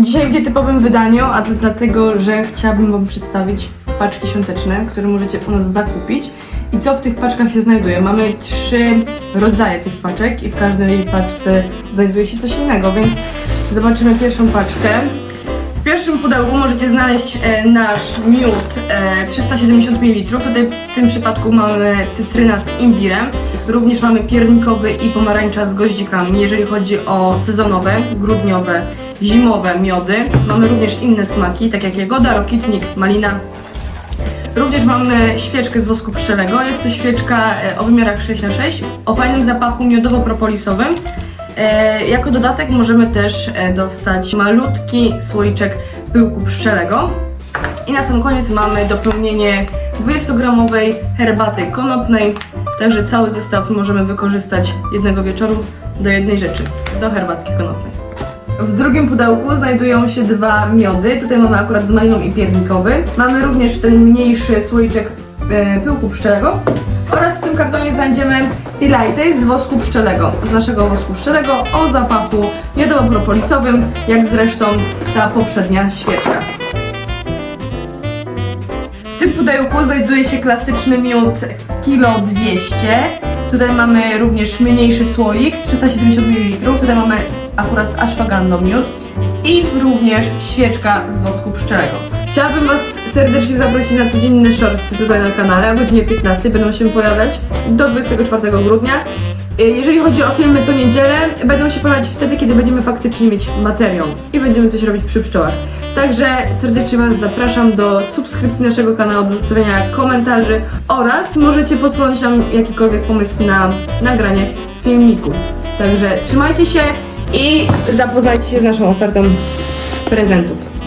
Dzisiaj w nietypowym wydaniu, a to dlatego, że chciałabym Wam przedstawić paczki świąteczne, które możecie u nas zakupić. I co w tych paczkach się znajduje? Mamy trzy rodzaje tych paczek i w każdej paczce znajduje się coś innego, więc zobaczymy pierwszą paczkę. W pierwszym pudełku możecie znaleźć e, nasz miód e, 370 ml. Tutaj w tym przypadku mamy cytryna z imbirem. Również mamy piernikowy i pomarańcza z goździkami, jeżeli chodzi o sezonowe, grudniowe, zimowe miody. Mamy również inne smaki, tak jak jagoda, rokitnik, malina. Również mamy świeczkę z wosku pszczelego. Jest to świeczka e, o wymiarach 6 na 6 o fajnym zapachu miodowo-propolisowym. E, jako dodatek możemy też e, dostać malutki słoiczek pyłku pszczelego. I na sam koniec mamy dopełnienie 20-gramowej herbaty konopnej. Także cały zestaw możemy wykorzystać jednego wieczoru do jednej rzeczy, do herbatki konopnej. W drugim pudełku znajdują się dwa miody. Tutaj mamy akurat z maliną i piernikowy. Mamy również ten mniejszy słoiczek e, pyłku pszczelego. Oraz w tym kartonie znajdziemy Tilajty z wosku pszczelego, z naszego wosku pszczelego o zapachu miodowo-propolisowym, jak zresztą ta poprzednia świeczka. W tym pudełku znajduje się klasyczny miód kilo 200. Tutaj mamy również mniejszy słoik 370 ml. Tutaj mamy akurat z ashwagandą miód i również świeczka z wosku pszczelego. Chciałabym Was serdecznie zaprosić na codzienne shortsy tutaj na kanale o godzinie 15 będą się pojawiać do 24 grudnia. Y, Jeżeli chodzi o filmy co niedzielę, będą się pojawiać wtedy, kiedy będziemy faktycznie mieć materiał i będziemy coś robić przy pszczołach. Także serdecznie Was zapraszam do subskrypcji naszego kanału, do zostawienia komentarzy oraz możecie podsunąć nam jakikolwiek pomysł na nagranie filmiku. Także trzymajcie się i zapoznajcie się z naszą ofertą prezentów.